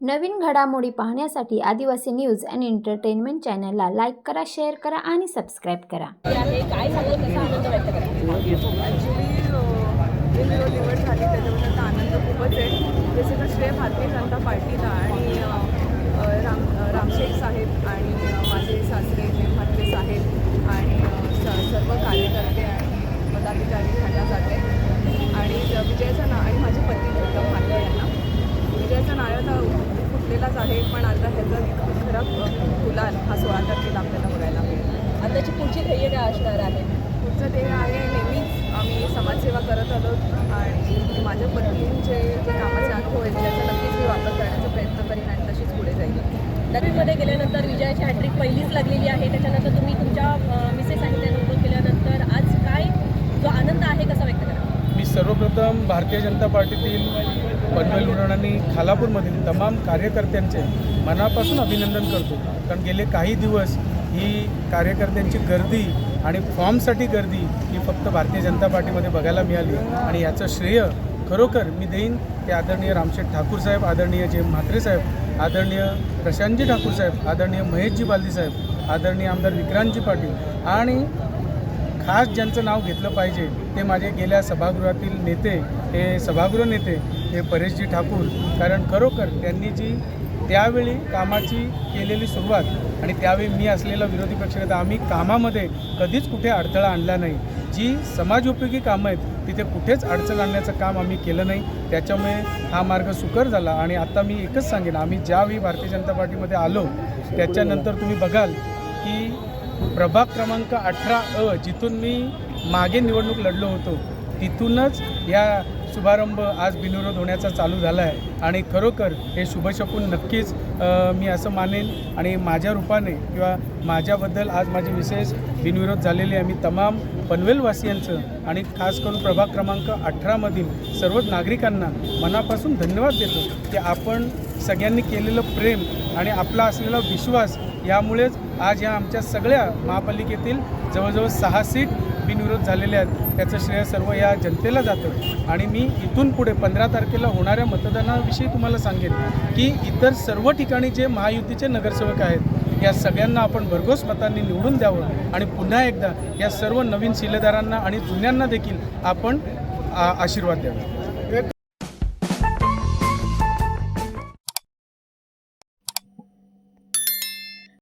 नवीन घडामोडी पाहण्यासाठी Adivasi news and entertainment चॅनलला लाईक करा शेअर करा आणि सबस्क्राईब करा. निवड झाली आनंद खूपच आहे. त्याचं श्रेय भारतीय जनता पार्टीला आणि अ, अ, राम अ, रामशेख साहेब आणि अ, माझे सासरे जे म्हात्रे साहेब आणि अ, स- सर्व कार्यकर्ते आणि पदाधिकारी त्यांना जाते आणि ज- विजयाचा ना आणि माझे पती गौतम म्हात्रे यांना विजयाचा नारळ तर फुटलेलाच आहे पण आता ह्याचा खरा अ, गुलाल हा सोळा तारखेला आपल्याला बघायला मिळेल. आताची पुढची ध्येय काय असणार आहे? पुढचं ते आहे नेहमीच आम्ही समाजसेवा करत आलो आणि माझ्या पत्नींचे जे कामाचे अनुभव आहेत त्याचा नक्कीच मी वापर करण्याचा प्रयत्न करीन आणि तशीच पुढे जाईल नवीनमध्ये गेल्यानंतर विजयाची हॅट्रिक पहिलीच लागलेली आहे. त्याच्यानंतर तुम्ही तुमच्या मिसेस आहेत त्यांना केल्यानंतर आज काय जो आनंद आहे कसा व्यक्त करा मी सर्वप्रथम भारतीय जनता पार्टीतील पनवेल उरण आणि खालापूरमधील तमाम कार्यकर्त्यांचे मनापासून अभिनंदन करतो. कारण गेले काही दिवस ही कार्यकर्त्यांची गर्दी आणि फॉर्मसाठी गर्दी ही फक्त भारतीय जनता पार्टीमध्ये बघायला मिळाली. आणि याचं श्रेय खरोखर मी देईन ते आदरणीय रामशेठ ठाकूर साहेब आदरणीय जे म्हात्रे साहेब आदरणीय प्रशांतजी ठाकूर साहेब आदरणीय महेशजी बालदी साहेब आदरणीय आमदार विक्रांतजी पाटील आणि आज ज्यांचं नाव घेतलं पाहिजे ते माझे गेल्या सभागृहातील नेते हे सभागृह नेते हे परेशजी ठाकूर. कारण खरोखर त्यांनी जी त्यावेळी कामाची केलेली सुरुवात आणि त्यावेळी मी असलेला विरोधी पक्षनेता आम्ही कामामध्ये कधीच कुठे अडथळा आणला नाही. जी समाजोपयोगी कामं आहेत तिथे कुठेच अडचण आणण्याचं काम आम्ही केलं नाही. त्याच्यामुळे हा मार्ग सुकर झाला आणि आता मी एकच सांगेन आम्ही ज्यावेळी भारतीय जनता पार्टीमध्ये आलो त्याच्यानंतर तुम्ही बघाल की प्रभाग क्रमांक अठरा अ जिथून मी मागे निवडणूक लढलो होतो. तिथूनच या शुभारंभ आज बिनविरोध होण्याचा चालू झाला आहे. आणि खरोखर हे शुभशकून नक्कीच मी असं मानेन आणि माझ्या रूपाने किंवा माझ्याबद्दल आज माझी विशेष बिनविरोध झालेली आहे. मी तमाम पनवेलवासियांचं आणि खास करून प्रभाग क्रमांक अठरामधील सर्वच नागरिकांना मनापासून धन्यवाद देतो की आपण सगळ्यांनी केलेलं प्रेम आणि आपला असलेला विश्वास यामुळेच आज या आमच्या सगळ्या महापालिकेतील जवळजवळ सहा सीट बिनविरोध झालेले आहेत. त्याचं श्रेय सर्व या जनतेला जातं. आणि मी इथून पुढे पंधरा तारखेला होणाऱ्या मतदानाविषयी तुम्हाला सांगेन की इतर सर्व ठिकाणी जे महायुतीचे नगरसेवक आहेत या सगळ्यांना आपण भरघोस मतांनी निवडून द्यावं. आणि पुन्हा एकदा या सर्व नवीन शिलेदारांना आणि जुन्यांना देखील आपण आशीर्वाद द्यावा.